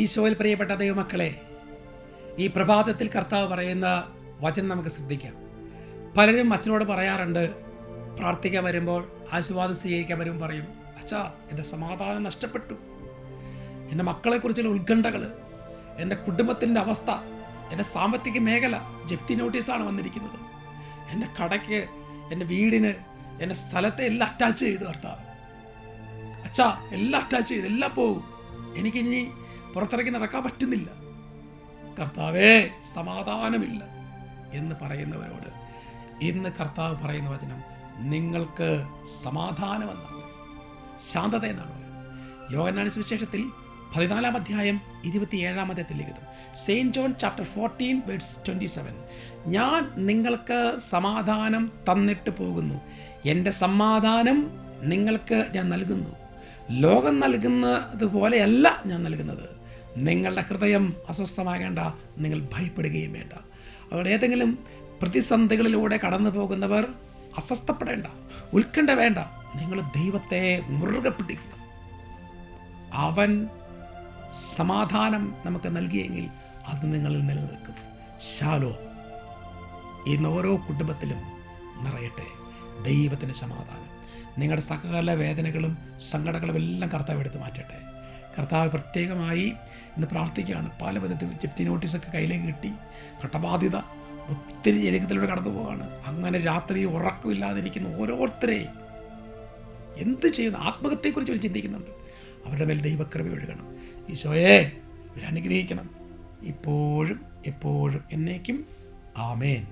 ഈശോയിൽ പ്രിയപ്പെട്ട ദൈവമക്കളെ ഈ പ്രഭാതത്തിൽ കർത്താവ് പറയുന്ന വചനം നമുക്ക് ശ്രദ്ധിക്കാം. പലരും അച്ഛനോട് പറയാറുണ്ട് പ്രാർത്ഥിക്കാൻ വരുമ്പോൾ ആശീർവാദം സ്വീകരിക്കാൻ വരുമ്പോൾ പറയും അച്ഛാ എന്റെ സമാധാനം നഷ്ടപ്പെട്ടു. എന്റെ മക്കളെക്കുറിച്ചുള്ള ഉത്കണ്ഠകൾ എന്റെ കുടുംബത്തിന്റെ അവസ്ഥ എന്റെ സാമ്പത്തിക മേഖല ജപ്തി നോട്ടീസാണ് വന്നിരിക്കുന്നത്. എന്റെ കടയ്ക്ക് എന്റെ വീടിന് എന്റെ സ്ഥലത്തെ എല്ലാം അറ്റാച്ച് ചെയ്തു കർത്താവ്. അച്ഛാ എല്ലാം അറ്റാച്ച് ചെയ്തു എല്ലാം പോകും എനിക്കിനി പുറത്തിറങ്ങി നടക്കാൻ പറ്റുന്നില്ല. കർത്താവേ സമാധാനമില്ല എന്ന് പറയുന്നവരോട് ഇന്ന് കർത്താവ് പറയുന്ന വചനം നിങ്ങൾക്ക് സമാധാനം എന്നാണ്. ശാന്തത എന്നാണ് യോഹന്നാന സുവിശേഷത്തിൽ പതിനാലാം അധ്യായം ഇരുപത്തിയേഴാം അധ്യായത്തിൽ ലിഖിതം saint John chapter fourteen words twenty seven ഞാൻ നിങ്ങൾക്ക് സമാധാനം തന്നിട്ട് പോകുന്നു. എന്റെ സമാധാനം നിങ്ങൾക്ക് ഞാൻ നൽകുന്നു. ലോകം നൽകുന്നത് പോലെയല്ല ഞാൻ നൽകുന്നത്. നിങ്ങളുടെ ഹൃദയം അസ്വസ്ഥമാകേണ്ട നിങ്ങൾ ഭയപ്പെടുകയും വേണ്ട. അതുകൊണ്ട് ഏതെങ്കിലും പ്രതിസന്ധികളിലൂടെ കടന്നു പോകുന്നവർ അസ്വസ്ഥപ്പെടേണ്ട ഉത്കണ്ഠ വേണ്ട. നിങ്ങൾ ദൈവത്തെ മുറുകെ പിടിക്കുക. അവൻ സമാധാനം നമുക്ക് നൽകിയെങ്കിൽ അത് നിങ്ങളിൽ നിലനിൽക്കും. ശാലോ ഇന്ന് ഓരോ കുടുംബത്തിലും നിറയട്ടെ. ദൈവത്തിന് സമാധാനം. നിങ്ങളുടെ സകല വേദനകളും സങ്കടങ്ങളും എല്ലാം കർത്താവ് എടുത്ത് മാറ്റട്ടെ. കർത്താവ് പ്രത്യേകമായി ഇന്ന് പ്രാർത്ഥിക്കുകയാണ്. പല വിധത്തിൽ ജപ്തി നോട്ടീസൊക്കെ കയ്യിലേക്ക് കിട്ടി. കടബാധ്യത ഒത്തിരി ജനകത്തിലൂടെ കടന്നു പോവാണ് അങ്ങനെ രാത്രി ഉറക്കമില്ലാതിരിക്കുന്ന ഓരോരുത്തരെയും എന്ത് ചെയ്യുന്നു? ആത്മഹത്യയെക്കുറിച്ച് ഇവർ ചിന്തിക്കുന്നുണ്ട്. അവരുടെ മേൽ ദൈവകൃപ ഒഴുകണം. ഈശോയെ ഇവരനുഗ്രഹിക്കണം. ഇപ്പോഴും എപ്പോഴും എന്നേക്കും. ആമേൻ.